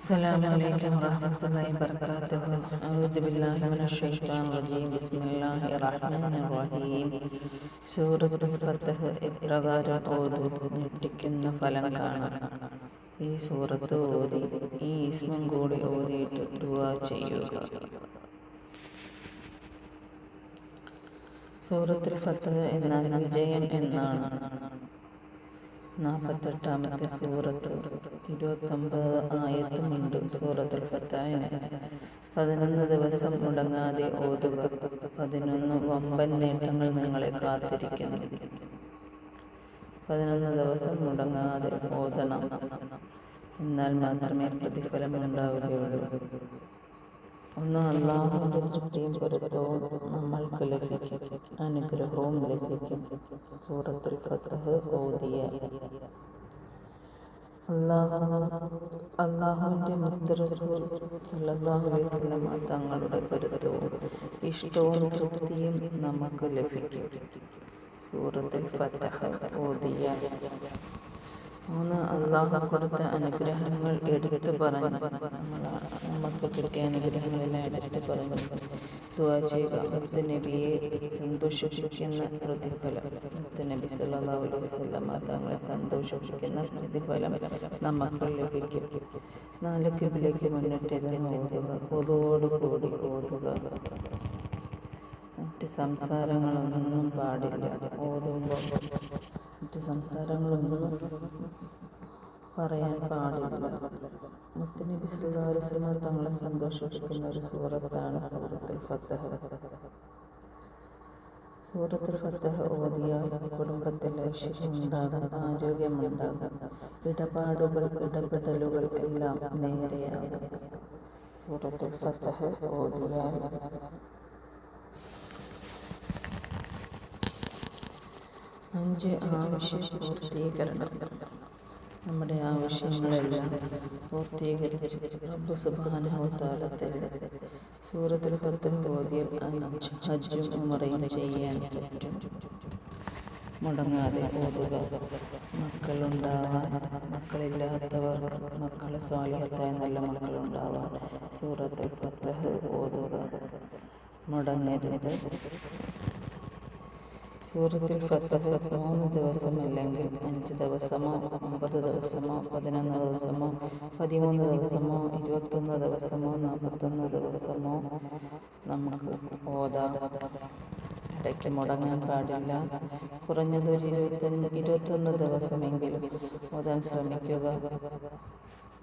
السلام عليكم ورحمة الله وبركاته أعوذ بالله من الشيطان الرجيم بسم الله الرحمن الرحيم സൂറത്തുൽ ഫത്തഹ് എപ്രകാരം ഓതു ഞെട്ടിക്കുന്ന ഫലം കാണാം ഈ സൂറത്ത് ഓതി ഈ ഇസ്മും കൂടി ഓതിയിട്ട് ദുആ ചെയ്യുക സൂറത്തുൽ ഫത്തഹ് എന്നാൽ വിജയം എന്നാണ് നാൽപ്പത്തെട്ടാമത്തെ സൂറത്ത് ഇരുപത്തൊമ്പത് ആയത്തുമുണ്ട് സൂറത്തുൽ ഫത്താഹിന് പതിനൊന്ന് ദിവസം മുടങ്ങാതെ ഓതുക. പതിനൊന്ന് വമ്പൻ നേട്ടങ്ങൾ നിങ്ങളെ കാത്തിരിക്കുന്നു. പതിനൊന്ന് ദിവസം മുടങ്ങാതെ ഓതണം. എന്നാൽ മാത്രമേ പ്രതിഫലം ഉണ്ടാവുകയുള്ളൂ ഒന്ന് അള്ളാഹുവിന്റെ തൃപ്തിയും പൊരുത്തവും ലഭിക്കും അനുഗ്രഹവും ലഭിക്കും. സൂറത്തുൽ ഫത്തഹ് ഓതിയ അള്ളാഹുവിന്റെ തങ്ങളുടെ പൊരുത്തവും ഇഷ്ടവും തൃപ്തിയും നമുക്ക് ലഭിക്കും. സൂറത്തിൽ ഫത്തഹ് ഓതിയ മൂന്ന് അള്ളാഹു കൊടുത്ത അനുഗ്രഹങ്ങൾ എടുത്തു പറഞ്ഞു. നമുക്ക് കിട്ടിയ അനുഗ്രഹങ്ങളെല്ലാം എടുത്തു പറഞ്ഞു. ദുവാ ചെയ്യുക മുത്ത് നബിയെ സന്തോഷിപ്പിക്കുന്ന പ്രതിഫലം. നബി അലൈഹി വസല്ലം തങ്ങളെ സന്തോഷിപ്പിക്കുന്ന പ്രതിഫലം നമുക്ക് ലഭിക്കും. നാല് കിബിലേക്ക് മുന്നിട്ടിരുന്ന് ഓതുക. പൊതുവോടുകൂടി ഓതുക. മറ്റ് സംസാരങ്ങളൊന്നും പാടില്ല. ഓതുമ്പോൾ സംസാരങ്ങളൊന്നും പറയാൻ പാടില്ല. മുത്തനബി സുല്ലാസ്ലമ തങ്ങളെ സന്തോഷിപ്പിക്കുന്ന ഒരു സൂറത്താണ് സൂറത്തിൽ ഫത്തഹ. സൂറത്തിൽ ഫത്തഹ ഓതിയ കുടുംബത്തിൽ ഐശ്വര്യമുണ്ടാകും ആരോഗ്യമുണ്ടാകും ഇടപാടുകൾ ഇടപെടലുകൾ എല്ലാം നേരെയാകും സൂറത്തിൽ ഫത്തഹ ഓതിയാൽ അഞ്ച് ആവശ്യ പൂർത്തീകരണം നമ്മുടെ ആവശ്യങ്ങളെല്ലാം പൂർത്തീകരിച്ച് റബ്ബ് സുബ്ഹാനഹുവതആലയുടെ സൂറത്തുൽ ഫത്തഹ് ഓതിയാൽ ഹജ്ജും ഉമറയും ചെയ്യാൻ പറ്റും. മുടങ്ങാതെ ഓതുക. മക്കളുണ്ടാവാൻ മക്കളില്ലാത്തവർക്ക് മക്കളെ സ്വാലിഹത്തായ നല്ല മക്കളുണ്ടാവാൻ സൂറത്തിൽ പത്ത് ഓതുക. മുടങ്ങരുത്. സൂറത്തുൽ ഫത്തഹ് മൂന്ന് ദിവസമല്ലെങ്കിൽ അഞ്ച് ദിവസമോ ഒമ്പത് ദിവസമോ പതിനൊന്ന് ദിവസമോ പതിമൂന്ന് ദിവസമോ ഇരുപത്തൊന്ന് ദിവസമോ നാൽപ്പത്തൊന്ന് ദിവസമോ നമുക്ക് ഓതാം. ഇടയ്ക്ക് മുടങ്ങാൻ പാടില്ല. കുറഞ്ഞതൊരു ഇരുപത്തൊന്ന് ഇരുപത്തൊന്ന് ദിവസമെങ്കിലും ഓതാൻ ശ്രമിക്കുക.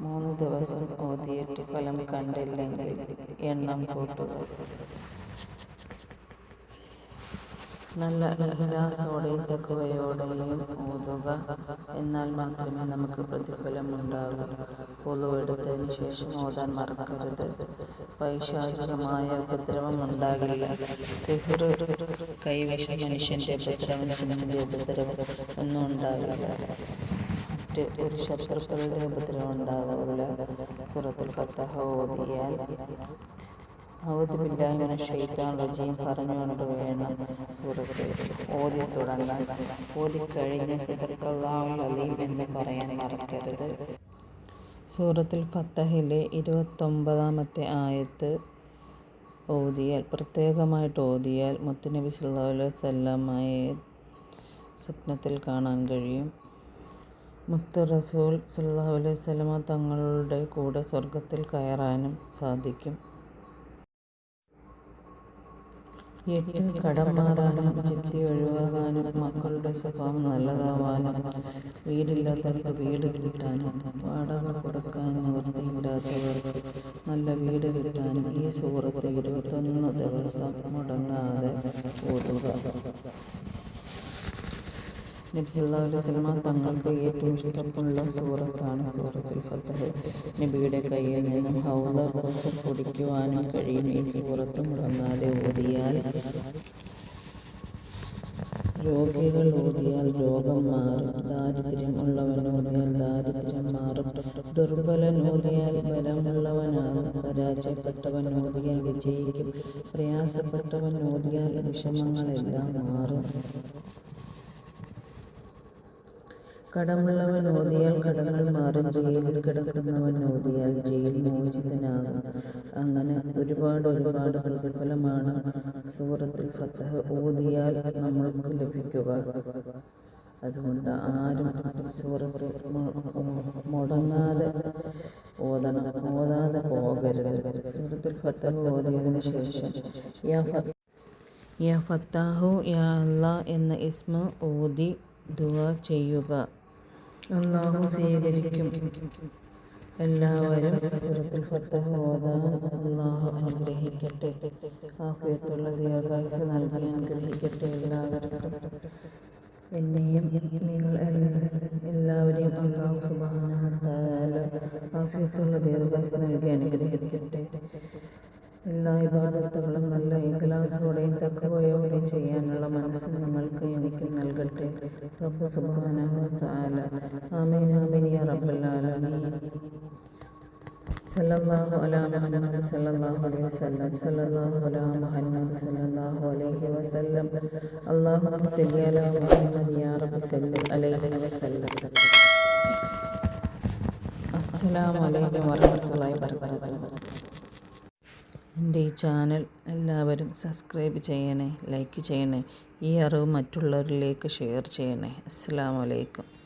മൂന്ന് ദിവസം ഓതിയിട്ട് ഫലം കണ്ടില്ലെങ്കിൽ എണ്ണം കൂട്ടുക. നല്ല ഇഹ്ലാസോടെയും തക്കുവയോടെയും ഓതുക എന്നാൽ മാത്രമേ നമുക്ക് പ്രതിഫലം ഉണ്ടാകൂ പൊതുവെടുത്തതിന് ശേഷം ഓതാൻ മറക്കരുത്. പൈശാചികമായ ഉപദ്രവം ഉണ്ടാകില്ല കൈവശ മനുഷ്യന്റെ ഉപദ്രവം ചിന്തിന്റെ ഉപദ്രവം ഒന്നും ഉണ്ടാകില്ല. മറ്റ് ഒരു ശത്രുക്കളുടെ ഉപദ്രവം ഉണ്ടാകില്ല സുറത്തുൽ ഫത്തഹ ഓതിയാൽ റജീം പറഞ്ഞുകൊണ്ട് വേണം സൂറത്ത് ഓതി തുടങ്ങാൻ. ഓതിക്കഴിഞ്ഞ് സിദക്കല്ലാഹുൽ അലീം എന്ന് പറയാൻ മറക്കരുത്. സൂറത്തുൽ ഫത്തഹിലെ ഇരുപത്തൊമ്പതാമത്തെ ആയത്ത് ഓതിയാൽ പ്രത്യേകമായിട്ട് ഓതിയാൽ മുത്തുനബി സല്ലാ അലൈഹി വസല്ലമയെ സ്വപ്നത്തിൽ കാണാൻ കഴിയും. മുത്ത് റസൂൽ സല്ലാ അലൈഹി വസല്ലമ തങ്ങളുടെ കൂടെ സ്വർഗത്തിൽ കയറാനും സാധിക്കും. എട്ട് കടം മാറാനും ചിത്തി ഒഴിവാകാനും മക്കളുടെ സ്വഭാവം നല്ലതാവാനും വീടില്ലാത്തവർക്ക് വീട് കിട്ടാനും വാടക കൊടുക്കാൻ നിവൃത്തിയില്ലാത്തവർക്ക് നല്ല വീട് കിട്ടാനും ഈ സൂറത്ത് ഇരുപത്തൊന്ന് ദിവസം മുടങ്ങാതെ ഓതുക. നബ്സല്ലാ സ്വലമ തങ്ങൾക്ക് ഏറ്റവും ഇഷ്ടമുള്ള സൂറത്താണ് സൂറത്തുൽ ഫത്തഹ് നബിയുടെ കയ്യിൽ നിന്ന് ഹൗദ റോസ് കുടിക്കുവാനും കഴിയും. ഈ സൂറത്ത് മുടങ്ങാതെ ഓതിയാൽ രോഗികൾ ഓതിയാൽ രോഗം മാറും. ദാരിദ്ര്യം ഉള്ളവൻ ഓതിയാൽ ദാരിദ്ര്യം മാറും. ദുർബലൻ ഓതിയാൽ ബലമുള്ളവനാകും. പരാജയപ്പെട്ടവൻ ഓതിയാൽ വിജയിക്കും. പ്രയാസപ്പെട്ടവൻ ഓതിയാൽ വിഷമങ്ങളെല്ലാം മാറും. കടമുള്ളവൻ ഓതിയാൽ കടകൾ മാറും ജയിലിൽ കിടക്കുന്നവൻ ഓതിയാൽ ജയിൽ മോചിതനാകും. അങ്ങനെ ഒരുപാട് ഒരുപാട് പ്രതിഫലമാണ് സൂറത്തിൽ ഫത്തഹ് ഓതിയാൽ നമ്മൾക്ക് ലഭിക്കുക. അതുകൊണ്ട് ആരും സൂറത്ത് മുടങ്ങാതെ ഓതണം. ഓതാതെ പോകരുത്. സൂറത്തിൽ ഫത്തഹ് ഓതിയതിനു ശേഷം യാ ഫത്താഹു യാ അല്ലാ എന്ന ഇസ്മ ഓതി ദുആ ചെയ്യുക. അള്ളാഹു സ്വീകരിക്കും. എല്ലാവരും സൂറത്തുൽ ഫത്തഹ് ഓതാൻ അള്ളാഹു അനുഗ്രഹിക്കട്ടെ. ആഫിയത്തുള്ള ദീർഘായുസ് നൽകി അനുഗ്രഹിക്കട്ടെ എല്ലാവർക്കും. എന്നെയും നിങ്ങൾ എല്ലാവരെയും അള്ളാഹു സുബ്ഹാനഹു തആല ആഫിയത്തുള്ള ദീർഘായുസ് നൽകി അനുഗ്രഹിക്കട്ടെ. എല്ലാ ഇബാദത്തുകളും നല്ല തക്കവയോടെയും ചെയ്യാനുള്ള മനസ്സ് നമ്മൾക്ക് എനിക്ക് നൽകട്ടെ. റബ്ബ് തആല ആമീൻ ആമീൻ യാ സല്ലല്ലാഹു അലാ മുഹമ്മദ് സല്ലല്ലാഹു അലൈഹി വസല്ലം. സല്ലല്ലാഹു അലാ മുഹമ്മദ് സല്ലല്ലാഹു അലൈഹി വസല്ലം. യാ റബ്ബി അലൈഹി വസല്ലം. അസ്സലാമു അലൈക്കും വറഹ്മത്തുള്ളാഹി വബറകാതുഹു. എന്റെ ഈ ചാനൽ എല്ലാവരും സബ്സ്ക്രൈബ് ചെയ്യണേ ലൈക്ക് ചെയ്യണേ ഈ അറിവ് മറ്റുള്ളവരിലേക്ക് ഷെയർ ചെയ്യണേ. അസ്സാം വലൈക്കും